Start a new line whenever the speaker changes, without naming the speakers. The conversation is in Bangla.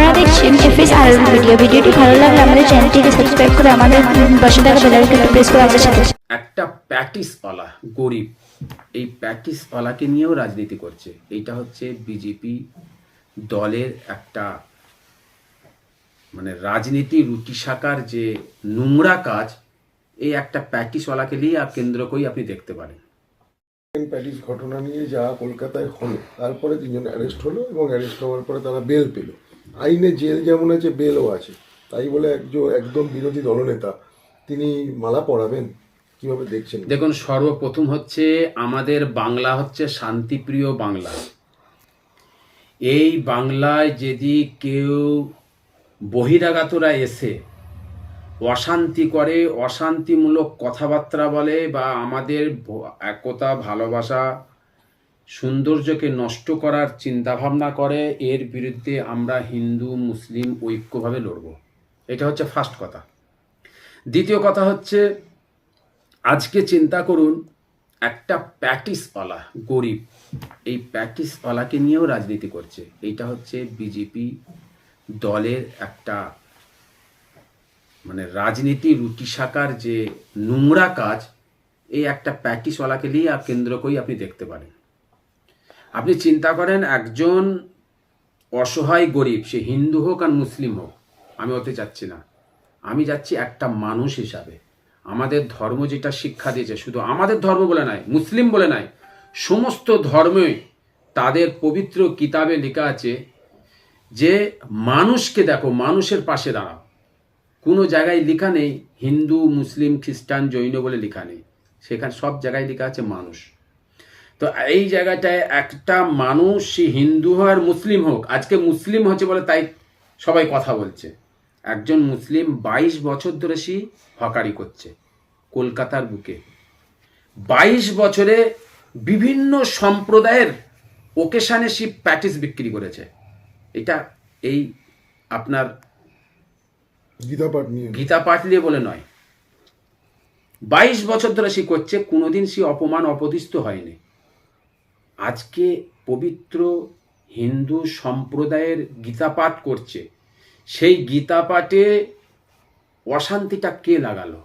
আপনারা দেখছেন এফএস আর ভিডিও ভিডিওটি ভালো লাগলে আমাদের চ্যানেলটিকে সাবস্ক্রাইব করে আমাদের পাশে থাকা বেল আইকনটি প্রেস করে আমাদের সাথে
একটা প্যাটিসওয়ালা গরিব এই প্যাটিসওয়ালাকে নিয়েও রাজনীতি করছে। এইটা হচ্ছে বিজেপি দলের একটা মানে রাজনীতি রুটি শাকার যে নোংরা কাজ এই একটা প্যাটিসওয়ালাকে নিয়ে আর কেন্দ্র করেই আপনি দেখতে পারেন।
প্যাটিস ঘটনা নিয়ে যা কলকাতায় হলো তারপরে তিনজন অ্যারেস্ট হলো এবং অ্যারেস্ট হওয়ার পরে তারা বেল পেল। আইনে জেল যেমন আছে, বেলও আছে। তাই বলে একজন একদম বিরোধী দলনেতা, তিনি মালা পরাবেন? কীভাবে দেখছেন?
দেখুন, সর্বপ্রথম হচ্ছে আমাদের বাংলা হচ্ছে শান্তিপ্রিয় বাংলা। এই বাংলায় যদি কেউ বহিরাগতরা এসে অশান্তি করে, অশান্তিমূলক কথাবার্তা বলে বা আমাদের একতা, ভালোবাসা সৌন্দর্যকে নষ্ট করার চিন্তাভাবনা করে, এর বিরুদ্ধে আমরা হিন্দু, মুসলিম ঐক্যভাবে লড়ব। এটা হচ্ছে ফার্স্ট কথা। দ্বিতীয় কথা হচ্ছে, আজকে চিন্তা করুন, একটা প্যাটিসওয়ালা, গরিব, এই প্যাটিসওয়ালাকে নিয়েও রাজনীতি করছে। এইটা হচ্ছে বিজেপি দলের একটা মানে রাজনীতি রুটি শাকার যে নোংরা কাজ, এই একটা প্যাটিসওয়ালাকে নিয়ে কেন্দ্র করেই আপনি দেখতে পারেন। আপনি চিন্তা করেন, একজন অসহায় গরিব, সে হিন্দু হোক আর মুসলিম হোক, আমি হতে চাচ্ছি না। আমি যাচ্ছি একটা মানুষ হিসাবে। আমাদের ধর্ম যেটা শিক্ষা দিয়েছে, শুধু আমাদের ধর্ম বলে নয় মুসলিম বলে নয় সমস্ত ধর্মই তাদের পবিত্র কিতাবে লেখা আছে যে, মানুষকে দেখো, মানুষের পাশে দাঁড়াও। কোনো জায়গায় লেখা নেই, হিন্দু, মুসলিম, খ্রিস্টান, জৈন বলে লেখা নেই। সেখানে সব জায়গায় লেখা আছে মানুষ। তো এই জায়গাটায় একটা মানুষ সে হিন্দু হোক আর মুসলিম হোক আজকে মুসলিম হচ্ছে বলে তাই সবাই কথা বলছে। একজন মুসলিম বাইশ বছর ধরে সে হকারি করছে কলকাতার বুকে। বাইশ বছরে বিভিন্ন সম্প্রদায়ের ওকেশানে সে প্যাটিস বিক্রি করেছে। এটা এই আপনার
গীতা পাঠ নিয়ে।
গীতা পাঠ নিয়ে বলে নয়। বাইশ বছর ধরে সে করছে কোনোদিন সে অপমান অপদিস্থ হয়নি। আজকে পবিত্র হিন্দু সম্প্রদায়ের গীতা পাঠ করছে। সেই গীতা পাঠে অশান্তিটা কে লাগালো?